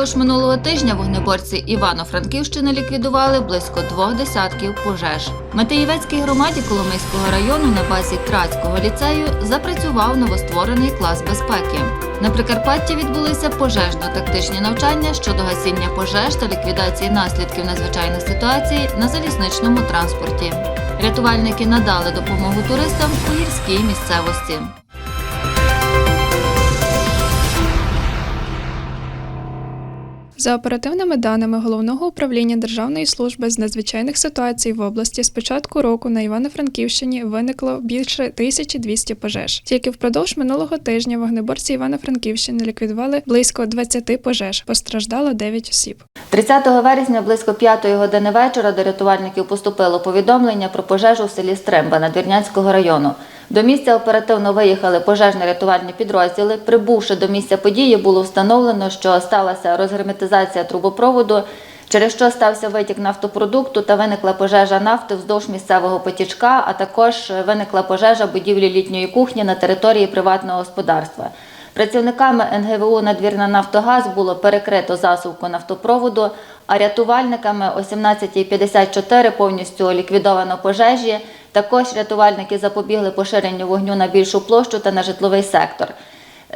Впродовж минулого тижня вогнеборці Івано-Франківщини ліквідували близько двох десятків пожеж. В Матеївецькій громаді Коломийського району на базі Трацького ліцею запрацював новостворений клас безпеки. На Прикарпатті відбулися пожежно-тактичні навчання щодо гасіння пожеж та ліквідації наслідків надзвичайних ситуацій на залізничному транспорті. Рятувальники надали допомогу туристам у гірській місцевості. За оперативними даними Головного управління Державної служби з надзвичайних ситуацій в області з початку року на Івано-Франківщині виникло більше 1200 пожеж. Тільки впродовж минулого тижня вогнеборці Івано-Франківщини ліквідували близько 20 пожеж. Постраждало 9 осіб. 30 вересня близько 5 години вечора до рятувальників поступило повідомлення про пожежу в селі Стримба Надвірнянського району. До місця оперативно виїхали пожежно-рятувальні підрозділи. Прибувши до місця події, було встановлено, що сталася розгерметизація трубопроводу, через що стався витік нафтопродукту та виникла пожежа нафти вздовж місцевого потічка, а також виникла пожежа будівлі літньої кухні на території приватного господарства. Працівниками НГВУ «Надвірна Нафтогаз» було перекрито засувку нафтопроводу, а рятувальниками о 17.54 повністю ліквідовано пожежі. Також рятувальники запобігли поширенню вогню на більшу площу та на житловий сектор.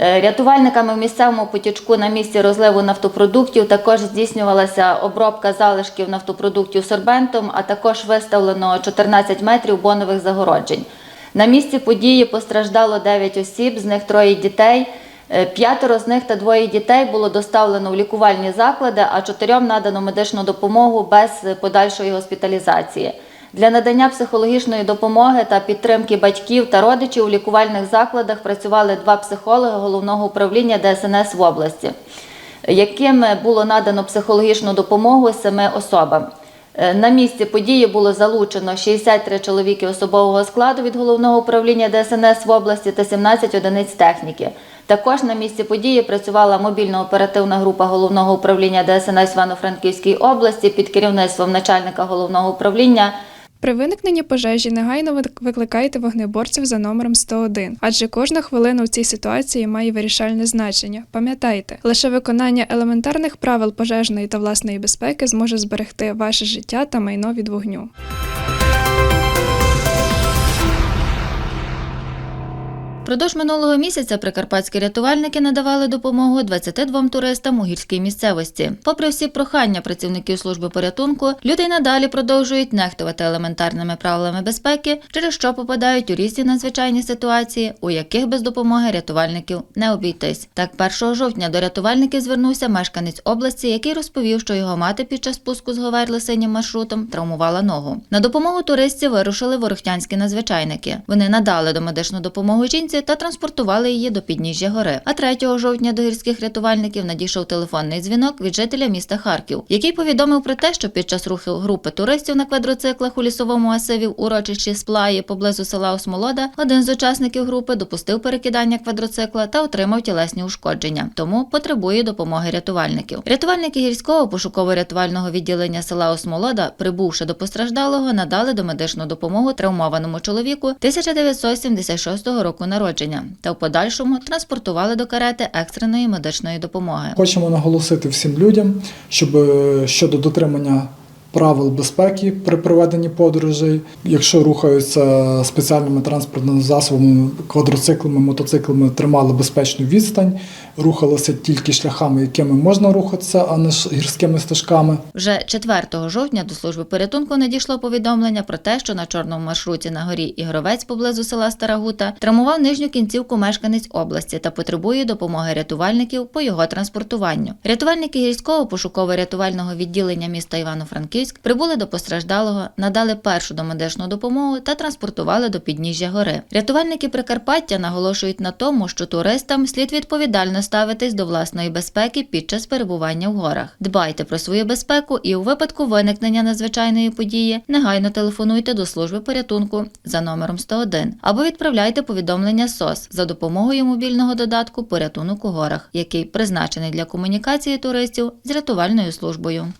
Е, Рятувальниками в місцевому потічку на місці розливу нафтопродуктів також здійснювалася обробка залишків нафтопродуктів сорбентом, а також виставлено 14 метрів бонових загороджень. На місці події постраждало 9 осіб, з них троє дітей. Е, П'ятеро з них та двоє дітей було доставлено в лікувальні заклади, а чотирьом надано медичну допомогу без подальшої госпіталізації. Для надання психологічної допомоги та підтримки батьків та родичів у лікувальних закладах працювали два психологи головного управління ДСНС в області, яким було надано психологічну допомогу семи особам. Е, На місці події було залучено 63 чоловіки особового складу від головного управління ДСНС в області та 17 одиниць техніки. Також на місці події працювала мобільно-оперативна група головного управління ДСНС Івано-Франківській області під керівництвом начальника головного управління При виникненні пожежі негайно викликайте вогнеборців за номером 101, адже кожна хвилина у цій ситуації має вирішальне значення. Пам'ятайте, лише виконання елементарних правил пожежної та власної безпеки зможе зберегти ваше життя та майно від вогню. Продовж минулого місяця прикарпатські рятувальники надавали допомогу 22 туристам у гірській місцевості. Попри всі прохання працівників служби порятунку, люди надалі продовжують нехтувати елементарними правилами безпеки, через що попадають у різні надзвичайні ситуації, у яких без допомоги рятувальників не обійтись. Так, 1 жовтня до рятувальників звернувся мешканець області, який розповів, що його мати під час спуску з Говерло синім маршрутом травмувала ногу. На допомогу туристів вирушили ворохтянські надзвичайники. Вони надали домедичну допомогу жінці та транспортували її до підніжжя гори. А 3 жовтня до гірських рятувальників надійшов телефонний дзвінок від жителя міста Харків, який повідомив про те, що під час руху групи туристів на квадроциклах у лісовому масиві в урочищі Сплаї поблизу села Осмолода один з учасників групи допустив перекидання квадроцикла та отримав тілесні ушкодження, тому потребує допомоги рятувальників. Рятувальники гірського пошуково-рятувального відділення села Осмолода, прибувши до постраждалого, надали домедичну допомогу травмованому чоловіку 1976 року народження та в подальшому транспортували до карети екстреної медичної допомоги. Хочемо наголосити всім людям, щоб е, щодо дотримання правил безпеки при проведенні подорожей, якщо рухаються спеціальними транспортними засобами, квадроциклами, мотоциклами, тримали безпечну відстань, рухалися тільки шляхами, якими можна рухатися, а не гірськими стежками. Вже 4 жовтня до служби порятунку надійшло повідомлення про те, що на чорному маршруті на горі Ігровець поблизу села Старагута травмував нижню кінцівку мешканець області та потребує допомоги рятувальників по його транспортуванню. Рятувальники гірського пошуково-рятувального відділення міста Івано-Франківськ прибули до постраждалого, надали першу домедичну допомогу та транспортували до підніжжя гори. Рятувальники Прикарпаття наголошують на тому, що туристам слід відповідально ставитись до власної безпеки під час перебування в горах. Дбайте про свою безпеку і у випадку виникнення надзвичайної події негайно телефонуйте до служби порятунку за номером 101 або відправляйте повідомлення СОС за допомогою мобільного додатку Порятунок у горах, який призначений для комунікації туристів з рятувальною службою.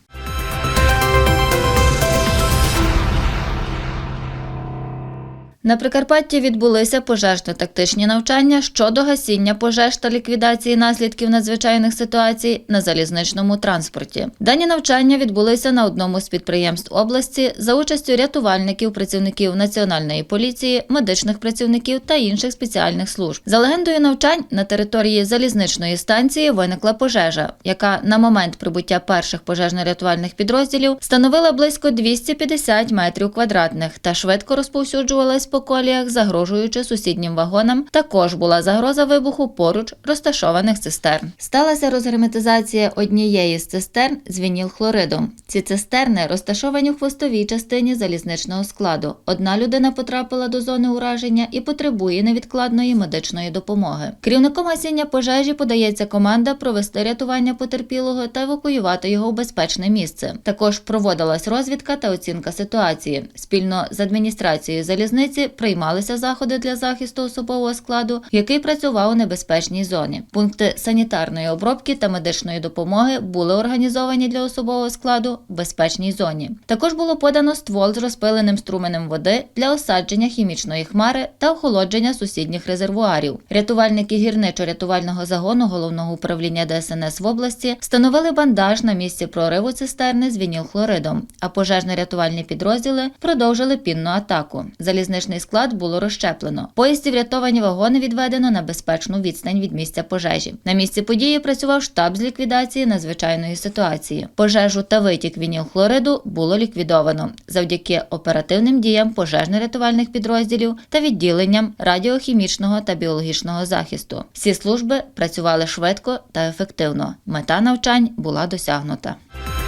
На Прикарпатті відбулися пожежно-тактичні навчання щодо гасіння пожеж та ліквідації наслідків надзвичайних ситуацій на залізничному транспорті. Дані навчання відбулися на одному з підприємств області за участю рятувальників, працівників національної поліції, медичних працівників та інших спеціальних служб. За легендою навчань на території залізничної станції виникла пожежа, яка на момент прибуття перших пожежно-рятувальних підрозділів становила близько 250 метрів квадратних та швидко розповсюджувалась по коліях, загрожуючи сусіднім вагонам. Також була загроза вибуху поруч розташованих цистерн. Сталася розгерметизація однієї з цистерн з вінілхлоридом. Ці цистерни розташовані в хвостовій частині залізничного складу. Одна людина потрапила до зони ураження і потребує невідкладної медичної допомоги. Керівником гасіння пожежі подається команда провести рятування потерпілого та евакуювати його в безпечне місце. Також проводилась розвідка та оцінка ситуації. Спільно з адміністрацією залізниці приймалися заходи для захисту особового складу, який працював у небезпечній зоні. Пункти санітарної обробки та медичної допомоги були організовані для особового складу в безпечній зоні. Також було подано ствол з розпиленим струменем води для осадження хімічної хмари та охолодження сусідніх резервуарів. Рятувальники гірничо-рятувального загону головного управління ДСНС в області встановили бандаж на місці прориву цистерни з вінілхлоридом, а пожежно-рятувальні підрозділи продовжили пінну атаку. Залізничний склад було розщеплено. Поїзді врятовані вагони відведено на безпечну відстань від місця пожежі. На місці події працював штаб з ліквідації надзвичайної ситуації. Пожежу та витік вінілхлориду було ліквідовано завдяки оперативним діям пожежно-рятувальних підрозділів та відділенням радіохімічного та біологічного захисту. Всі служби працювали швидко та ефективно. Мета навчань була досягнута. –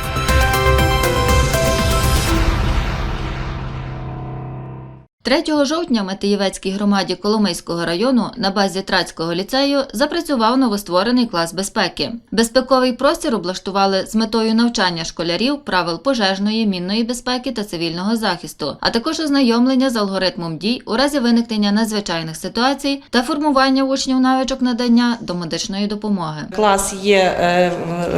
3 жовтня в Матеєвецькій громаді Коломийського району на базі Трацького ліцею запрацював новостворений клас безпеки. Безпековий простір облаштували з метою навчання школярів правил пожежної, мінної безпеки та цивільного захисту, а також ознайомлення з алгоритмом дій у разі виникнення надзвичайних ситуацій та формування учнів навичок надання домедичної допомоги. Клас є е,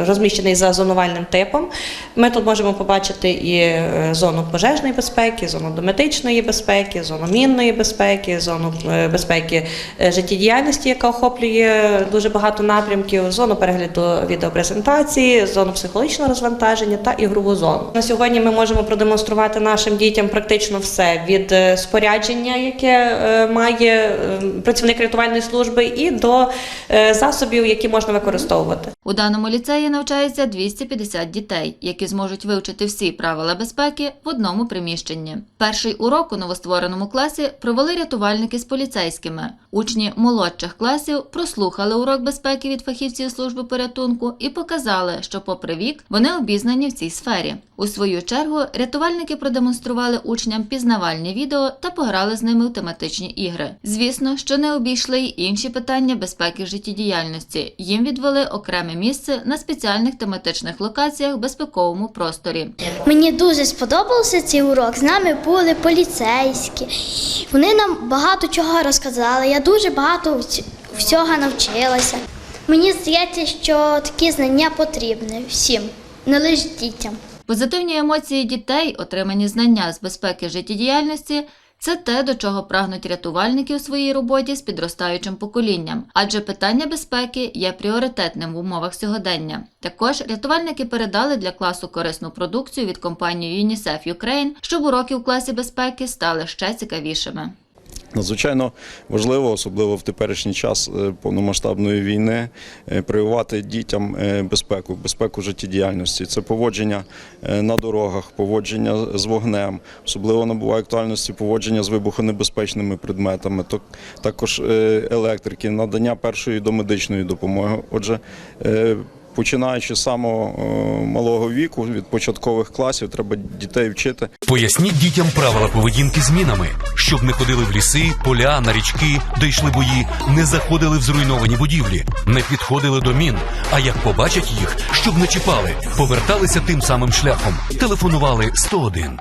розміщений за зонувальним типом. Ми тут можемо побачити і е, зону пожежної безпеки, зону домедичної безпеки, зону мінної безпеки, зону е, безпеки е, життєдіяльності, яка охоплює дуже багато напрямків, зону перегляду відеопрезентації, зону психологічного розвантаження та ігрову зону. На сьогодні ми можемо продемонструвати нашим дітям практично все від е, спорядження, яке має е, працівник рятувальної служби, і до засобів, які можна використовувати. У даному ліцеї навчається 250 дітей, які зможуть вивчити всі правила безпеки в одному приміщенні. Перший урок у новоствореному класі провели рятувальники з поліцейськими. Учні молодших класів прослухали урок безпеки від фахівців служби порятунку і показали, що, попри вік, вони обізнані в цій сфері. У свою чергу рятувальники продемонстрували учням пізнавальні відео та пограли з ними в тематичні ігри. Звісно, що не обійшли й інші питання безпеки життєдіяльності. Їм відвели окреме місце на спеціальних тематичних локаціях в безпековому просторі. Мені дуже сподобався цей урок. З нами були поліцейські. Вони нам багато чого розказали. Я дуже багато всього навчилася. Мені здається, що такі знання потрібні всім, не лише дітям. Позитивні емоції дітей, отримані знання з безпеки життєдіяльності. Це те, до чого прагнуть рятувальники у своїй роботі з підростаючим поколінням, адже питання безпеки є пріоритетним в умовах сьогодення. Також рятувальники передали для класу корисну продукцію від компанії UNICEF Ukraine, щоб уроки в класі безпеки стали ще цікавішими. Надзвичайно важливо, особливо в теперішній час е, повномасштабної війни, е, прививати дітям е, безпеку, безпеку життєдіяльності. Це поводження на дорогах, поводження з вогнем, особливо набуває актуальності поводження з вибухонебезпечними предметами, також електрики, надання першої домедичної допомоги. Отже, починаючи з самого е, малого віку, від початкових класів, треба дітей вчити Поясніть дітям правила поведінки з мінами, щоб не ходили в ліси, поля, на річки, де йшли бої, не заходили в зруйновані будівлі, не підходили до мін. А як побачать їх, щоб не чіпали, поверталися тим самим шляхом, телефонували 101.